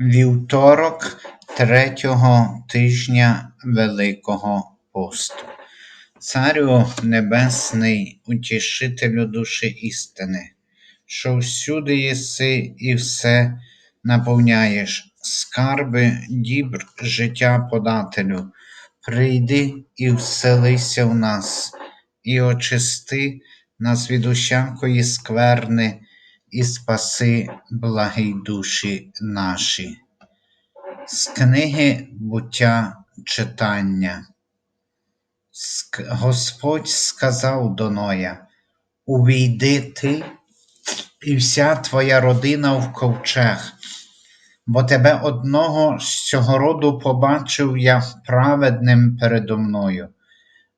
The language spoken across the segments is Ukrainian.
Вівторок третього тижня Великого посту. Царю Небесний, утішителю душі істини, що всюди єси і все наповняєш, скарби, дібр, життя подателю, прийди і вселися в нас, і очисти нас від усякої скверни і спаси благі душі наші. З книги буття читання. Господь сказав до Ноя, Увійди ти і вся твоя родина в ковчег, бо тебе одного з цього роду побачив я праведним передо мною,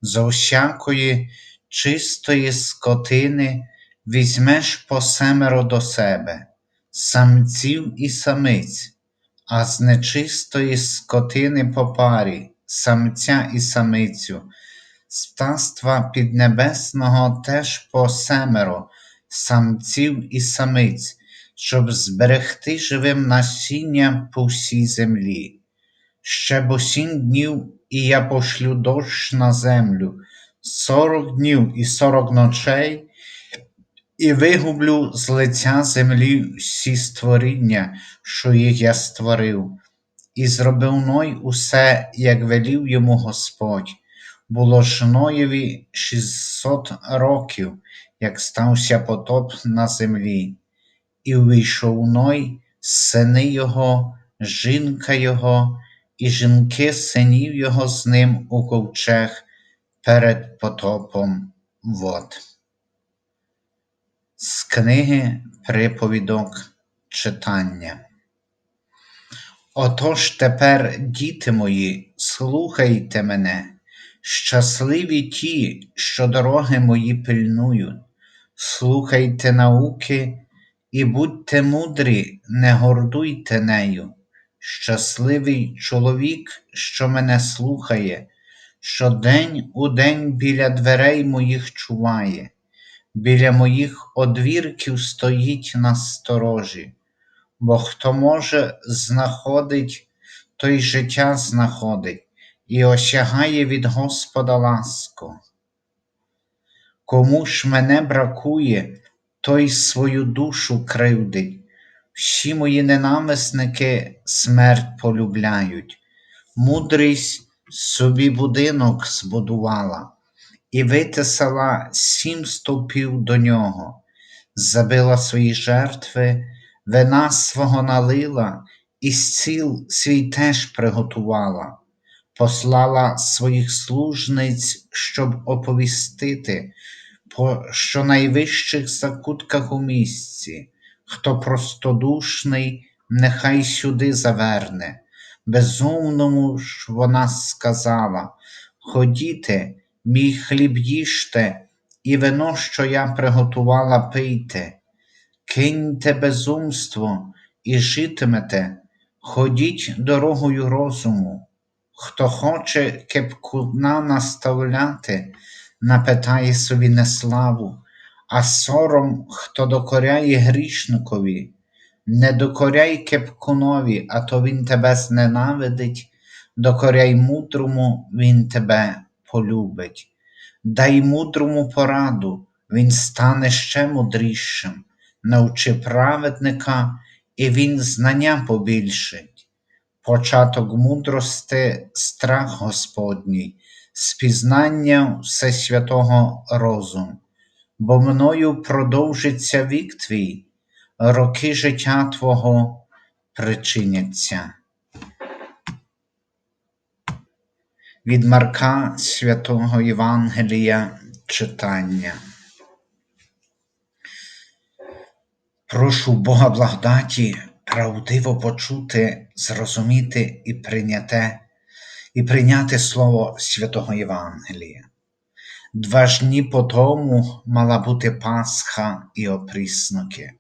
з усякої чистої скотини візьмеш по семеро до себе, самців і самиць, а з нечистої скотини по парі, самця і самицю, з птаства піднебесного теж по семеро, самців і самиць, щоб зберегти живим насіння по всій землі. Ще бо сім днів і я пошлю дощ на землю, сорок днів і сорок ночей і вигублю з лиця землі всі створіння, що їх я створив, і зробив Ной усе, як велів йому Господь. Було ж Ноєві шістсот років, як стався потоп на землі, і увійшов Ной, сини його, жінка його, і жінки синів його з ним у ковчег перед потопом вод. З книги Приповідок читання. Отож тепер, діти мої, слухайте мене, щасливі ті, що дороги мої пильнують, слухайте науки і будьте мудрі, не гордуйте нею. Щасливий чоловік, що мене слухає, що день у день біля дверей моїх чуває біля моїх одвірків стоїть на сторожі, бо хто може знаходить, той життя знаходить і осягає від Господа ласку. Кому ж мене бракує, той свою душу кривдить, всі мої ненависники смерть полюбляють, мудрість собі будинок збудувала і витисала сім стовпів до нього, забила свої жертви, вина свого налила, і стіл свій теж приготувала, послала своїх служниць, щоб оповістити, по щонайвищих закутках у місці, хто простодушний, нехай сюди заверне. Безумному ж вона сказала Ходіте, Мій хліб їжте, і вино, що я приготувала, пийте, киньте безумство і житимете, ходіть дорогою розуму. Хто хоче кепкуна наставляти, напитає собі неславу, а сором, хто докоряє грішникові, не докоряй кепкунові, а то він тебе зненавидить, докоряй мудрому, він тебе полюбить. Дай мудрому пораду, він стане ще мудрішим, навчи праведника, і він знання побільшить. Початок мудрости страх Господній, спізнання Всесвятого розум, бо мною продовжиться вік твій, роки життя Твого причиняться. Від Марка Святого Євангелія читання. Прошу Бога благодаті правдиво почути, зрозуміти і прийняти, і прийняти Слово Святого Євангелія. Два ж дні по тому мала бути Пасха і опрісники.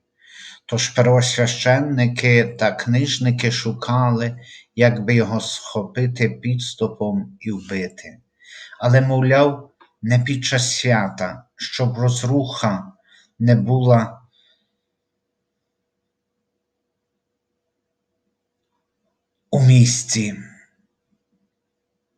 Тож первосвященники та книжники шукали, як би його схопити підступом і вбити. Але, мовляв, не під час свята, щоб розруха не була у місті,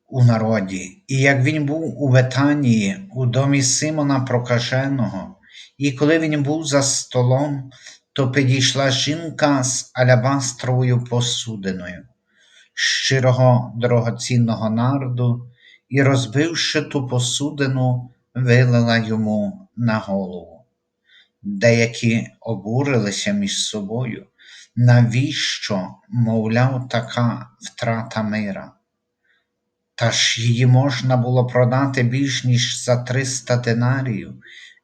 у народі, і як він був у Ветанії, у домі Симона Прокаженого, і коли він був за столом, то підійшла жінка з алябастровою посудиною, щирого дорогоцінного нарду, і, розбивши ту посудину, вилила йому на голову. Деякі обурилися між собою, навіщо, мовляв, така втрата мира? Та ж її можна було продати більш ніж за триста динарів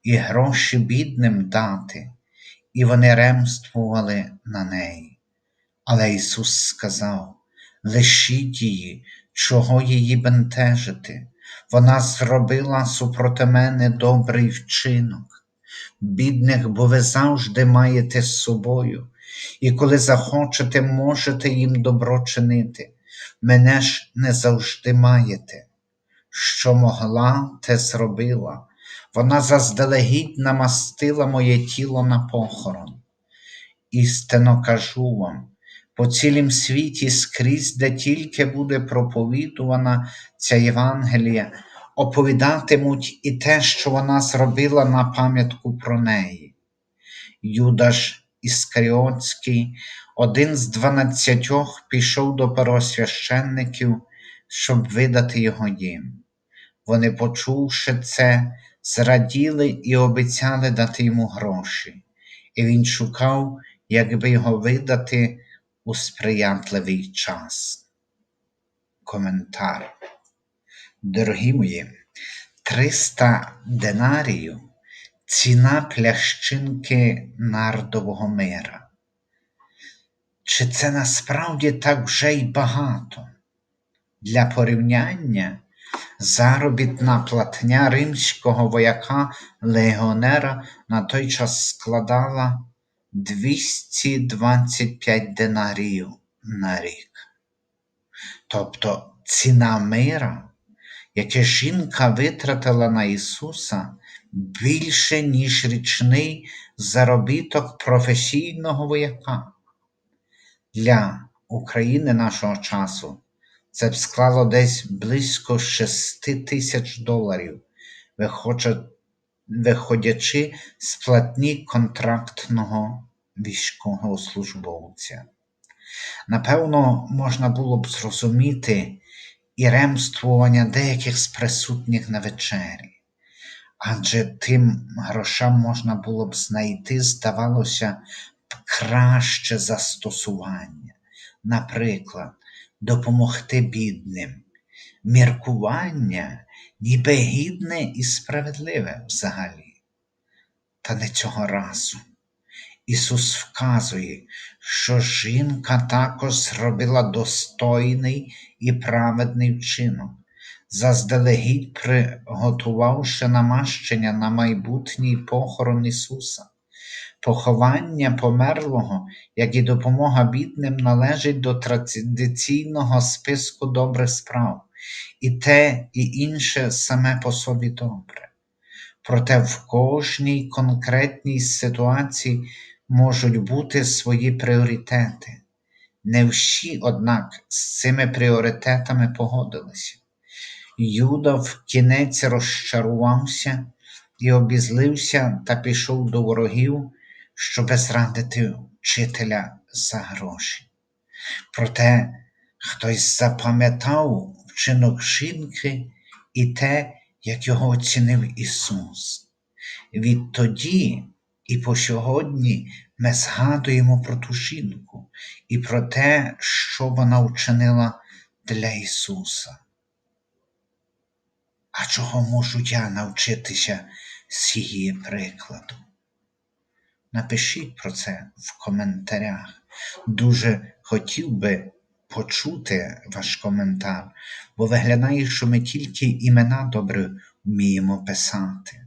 і гроші бідним дати, і вони ремствували на неї. Але Ісус сказав: лишіть її, чого її бентежити, вона зробила супроти мене добрий вчинок. Бідних, бо ви завжди маєте з собою, і коли захочете, можете їм добро чинити. Мене ж не завжди маєте. Що могла, те зробила. Вона заздалегідь намастила моє тіло на похорон. Істинно кажу вам, по цілім світі скрізь, де тільки буде проповідувана ця Євангелія, оповідатимуть і те, що вона зробила на пам'ятку про неї. Юдаш Іскаріотський, один з дванадцятьох, пішов до первосвященників, щоб видати його їм. Вони, почувши це, зраділи і обіцяли дати йому гроші, і він шукав, як би його видати у сприятливий час. Коментар. Дорогі мої, 300 динарів ціна плящинки нардового мира. Чи це насправді так вже й багато? Для порівняння заробітна платня римського вояка легіонера на той час складала 225 динарів на рік. Тобто ціна мира, яке жінка витратила на Ісуса, більше, ніж річний заробіток професійного вояка. Для України нашого часу це б склало десь близько 6 тисяч доларів, виходячи з платні контрактного військовослужбовця. Напевно, можна було б зрозуміти і ремствування деяких з присутніх на вечері, адже тим грошам можна було б знайти, здавалося, краще застосування, наприклад, допомогти бідним, міркування, ніби гідне і справедливе взагалі. Та не цього разу. Ісус вказує, що жінка також зробила достойний і праведний вчинок, заздалегідь приготувавши намащення на майбутній похорон Ісуса. Поховання померлого, як і допомога бідним, належить до традиційного списку добрих справ, і те, і інше саме по собі добре. Проте в кожній конкретній ситуації можуть бути свої пріоритети. Не всі, однак, з цими пріоритетами погодилися. Юда в кінець розчарувався і обізлився та пішов до ворогів, щоби зрадити вчителя за гроші. Проте хтось запам'ятав вчинок жінки і те, як його оцінив Ісус. Відтоді і по сьогодні ми згадуємо про ту жінку і про те, що вона вчинила для Ісуса. А чого можу я навчитися з її прикладу? Напишіть про це в коментарях. Дуже хотів би почути ваш коментар, бо виглядає, що ми тільки імена добре вміємо писати.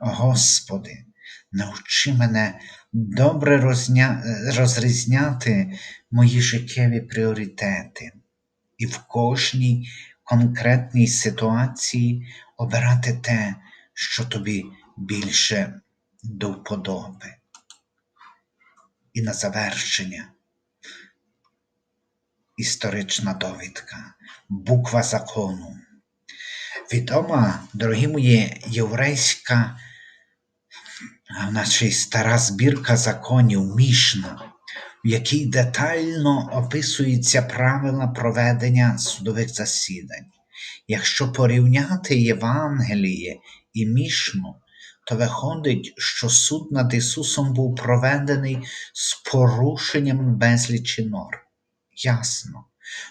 Господи, навчи мене добре розня... розрізняти мої життєві пріоритети і в кожній конкретній ситуації обирати те, що тобі більше до вподоби. І на завершення. історична довідка, буква закону. Відома, дорогі мої, єврейська, а значить стара збірка законів Мішна, в якій детально описуються правила проведення судових засідань. Якщо порівняти Євангеліє і Мішну, то виходить, що суд над Ісусом був проведений з порушенням безлічі норм. Ясно,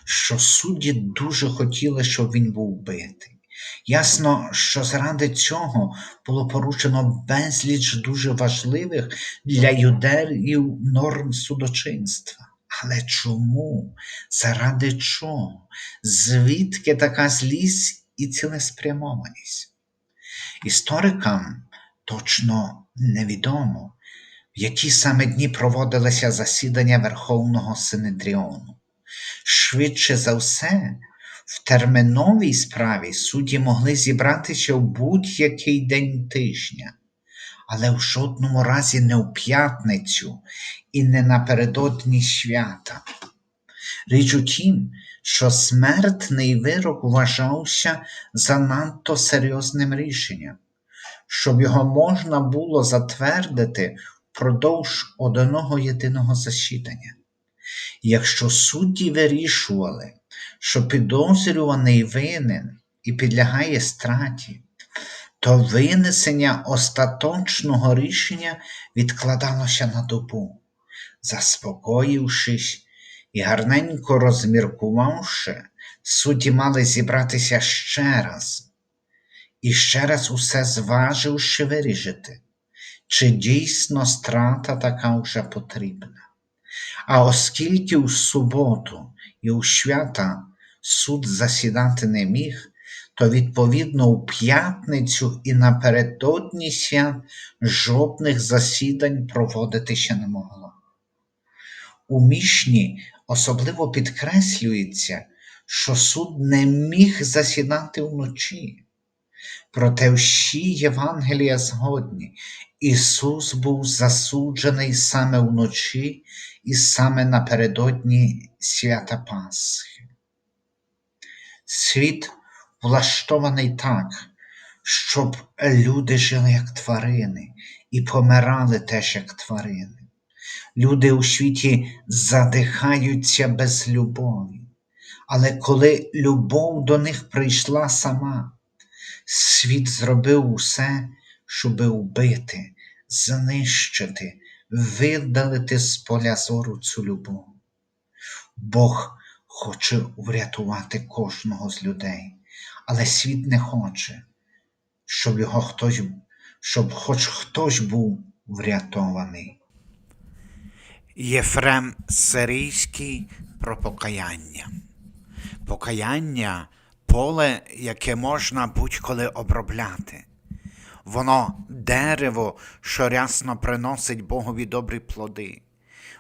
що судді дуже хотіли, щоб він був битий. Ясно, що заради цього було порушено безліч дуже важливих для юдеїв норм судочинства. Але чому? Заради чого? Звідки така злість і цілеспрямованість? Історикам точно невідомо, в які саме дні проводилися засідання Верховного Синедріону. Швидше за все, в терміновій справі судді могли зібратися в будь-який день тижня, але в жодному разі не в п'ятницю і не напередодні свята. Річ у тім, що смертний вирок вважався занадто серйозним рішенням, щоб його можна було затвердити впродовж одного єдиного засідання. Якщо судді вирішували, що підозрюваний винен і підлягає страті, то винесення остаточного рішення відкладалося на добу. Заспокоївшись і гарненько розміркувавши, судді мали зібратися ще раз і ще раз усе зваживши вирішити, чи дійсно страта така вже потрібна. А оскільки у суботу і у свята суд засідати не міг, то відповідно у п'ятницю і напередодні свят жодних засідань проводитися не могло. У мішні особливо підкреслюється, що суд не міг засідати вночі. Проте всі Євангелія згодні, Ісус був засуджений саме вночі і саме напередодні свята Пасхи. Світ влаштований так, щоб люди жили як тварини і помирали теж як тварини. Люди у світі задихаються без любові, але коли любов до них прийшла сама, світ зробив усе, щоби вбити, знищити, видалити з поля зору цю любов. Бог хоче врятувати кожного з людей, але світ не хоче, щоб його хтось, щоб хоч хтось був врятований. Єфрем Сирійський про покаяння. Покаяння поле, яке можна будь-коли обробляти. Воно дерево, що рясно приносить Богові добрі плоди.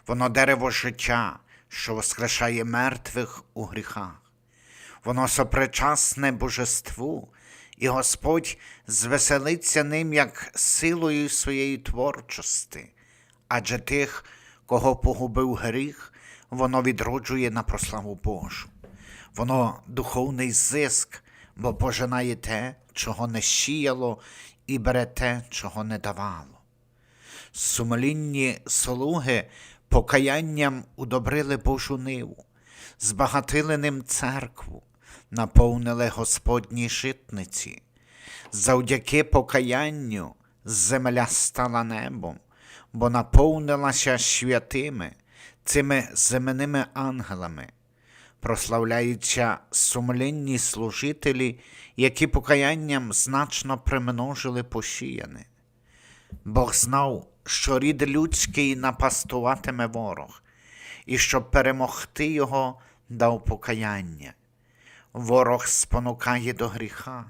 Воно дерево життя, що воскрешає мертвих у гріхах. Воно сопричасне божеству, і Господь звеселиться ним як силою своєї творчості, адже тих, кого погубив гріх, воно відроджує на прославу Божу. Воно духовний зиск, бо пожинає те, чого не щіяло, і бере те, чого не давало. Сумлінні слуги покаянням удобрили Божу ниву, збагатили ним церкву, наповнили Господні житниці. Завдяки покаянню земля стала небом, бо наповнилася святими, цими земними ангелами. Прославляються сумлінні служителі, які покаянням значно примножили посіяне. Бог знав, що рід людський напастуватиме ворог, і щоб перемогти його, дав покаяння. Ворог спонукає до гріха,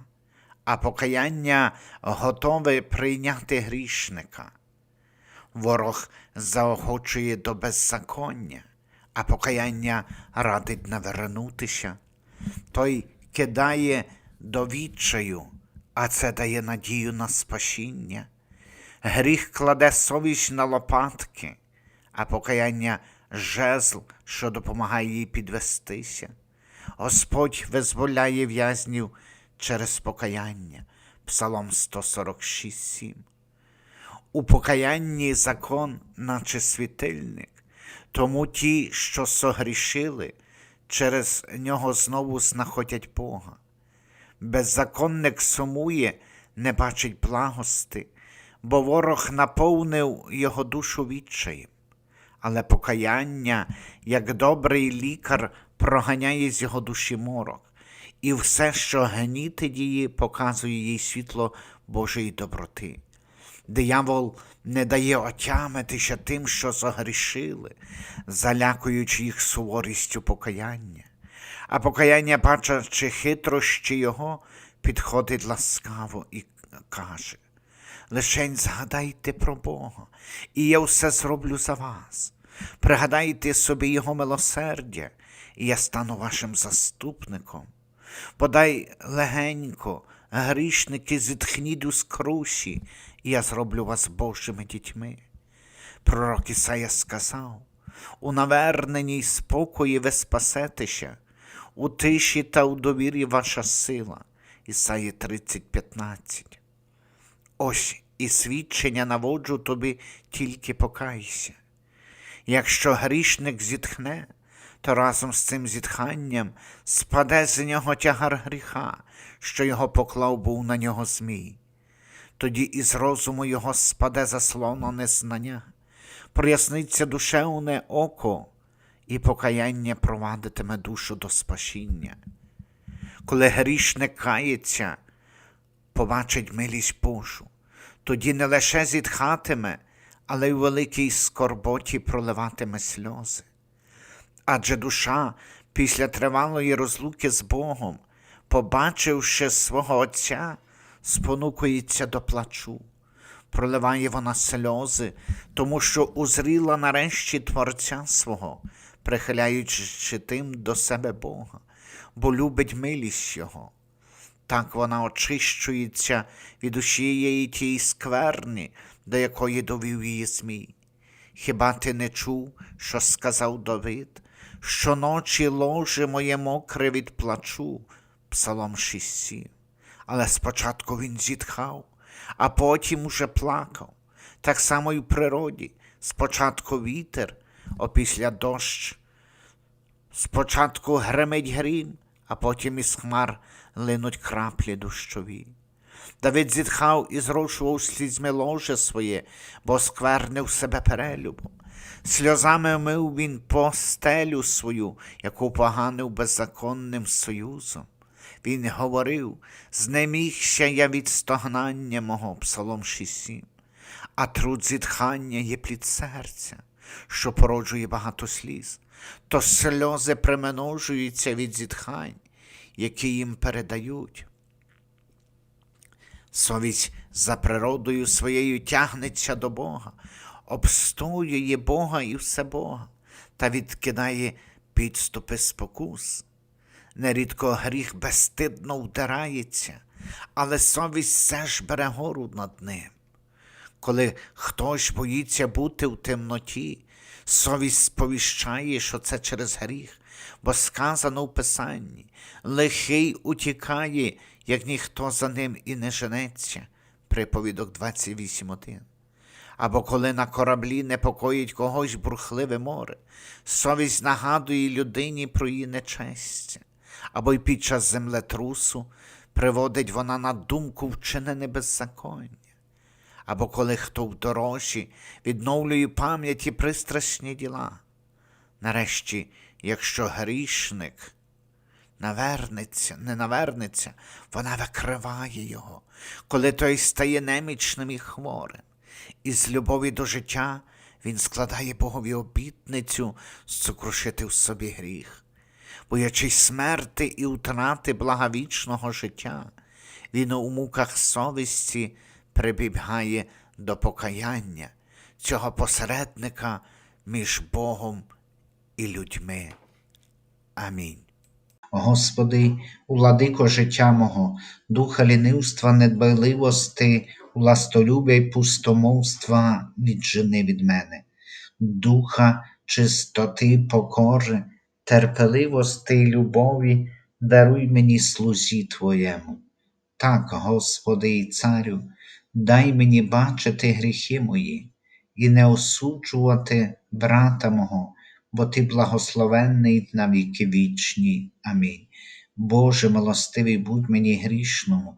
а покаяння готове прийняти грішника. Ворог заохочує до беззаконня, а покаяння радить навернутися. Той кидає до відчаю, а це дає надію на спасіння. Гріх кладе совість на лопатки, а покаяння жезл, що допомагає їй підвестися. Господь визволяє в'язнів через покаяння. Псалом 146, У покаянні закон, наче світильник, тому ті, що согрішили, через нього знову знаходять Бога. Беззаконник сумує, не бачить благости, бо ворог наповнив його душу відчаєм. Але покаяння, як добрий лікар, проганяє з його душі морок, і все, що гнітить її, показує їй світло Божої доброти. Диявол не дає отямитися тим, що загрішили, залякуючи їх суворістю покаяння. А покаяння, бачачи хитрощі його, підходить ласкаво і каже: Лишень згадайте про Бога, і я все зроблю за вас. Пригадайте собі Його милосердя, і я стану вашим заступником. Подай легенько, грішники, зітхніть у скруші, і я зроблю вас Божими дітьми. Пророк Ісая сказав: у наверненні й спокої ви спасетеся, у тиші та у довірі ваша сила. Ісаї 30:15. Ось і свідчення наводжу тобі тільки покайся. Якщо грішник зітхне, то разом з цим зітханням спаде з нього тягар гріха, що його поклав був на нього змій. Тоді із розуму його спаде заслоно незнання, проясниться душевне око, і покаяння провадитиме душу до спасіння. Коли грішник кається, побачить милість Божу, тоді не лише зітхатиме, але й у великій скорботі проливатиме сльози. Адже душа після тривалої розлуки з Богом, побачивши свого Отця, спонукується до плачу. Проливає вона сльози, тому що узріла нарешті Творця свого, прихиляючи тим до себе Бога, бо любить милість Його. Так вона очищується від усієї тієї скверни, до якої довів її Змій. Хіба ти не чув, що сказав Давид, щоночі ложе моє мокре від плачу, Псалом 6. Але спочатку він зітхав, а потім уже плакав. Так само й в природі. Спочатку вітер, опісля дощ. Спочатку гремить грім, а потім із хмар линуть краплі дощові. Давид зітхав і зрошував слізьми ложе своє, бо сквернив себе перелюбом. Сльозами мив він постелю свою, яку поганив беззаконним союзом. Він говорив, знемігся я від стогнання мого, Псалом 6, а труд зітхання є плід серця, що породжує багато сліз, то сльози примножуються від зітхань, які їм передають. Совість за природою своєю тягнеться до Бога, обстоює Бога і все Бога, та відкидає підступи спокус. Нерідко гріх безстидно вдирається, але совість все ж бере гору над ним. Коли хтось боїться бути в темноті, совість сповіщає, що це через гріх, бо сказано в Писанні лихий утікає, як ніхто за ним і не женеться. Приповідок 28.1. Або коли на кораблі непокоїть когось бурхливе море, совість нагадує людині про її нечестя, або й під час землетрусу приводить вона на думку вчинене беззаконня, або коли хто в дорожі відновлює пам'яті пристрасні діла. Нарешті, якщо грішник навернеться, не навернеться, вона викриває його, коли той стає немічним і хворим. І з любові до життя він складає Богові обітницю сокрушити в собі гріх. Боячись смерти і утрати благовічного життя, він у муках совісті прибігає до покаяння цього посередника між Богом і людьми. Амінь. Господи, уладико життя мого, духа лінивства, недбайливости, властолюбя й пустомовства віджени від мене, духа чистоти, покори, терпеливости й любові даруй мені слузі Твоєму. Так, Господи і Царю, дай мені бачити гріхи мої і не осуджувати брата мого, бо Ти благословенний на віки вічні. Амінь. Боже милостивий, будь мені грішному,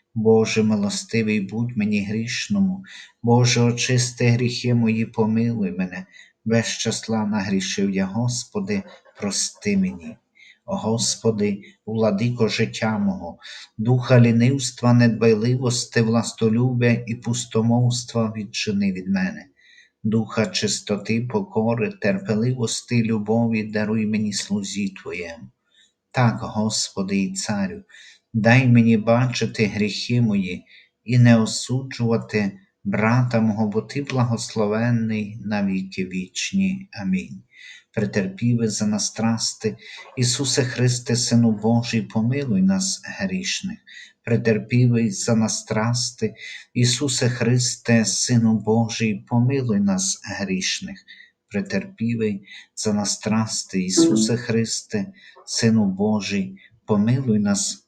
Боже милостивий, будь мені грішному, Боже, очисти гріхи мої, помилуй мене, без числа нагрішив я, Господи, прости мені. Господи, владико життя мого, духа лінивства, недбайливости, властолюбя і пустомовства відчини від мене. Духа чистоти, покори, терпеливости, любові даруй мені слузі Твоєму. Так, Господи і Царю, дай мені бачити гріхи мої і не осуджувати брата мого, бо Ти благословенний на віки вічні. Амінь. Претерпіве за нас страсти, Ісусе Христе, Сину Божий, помилуй нас грішних. Претерпівий за нас страсти, Ісусе Христе, Сину Божий, помилуй нас грішних. Претерпівий за нас страсти, Ісусе Христе, Сину Божий, помилуй нас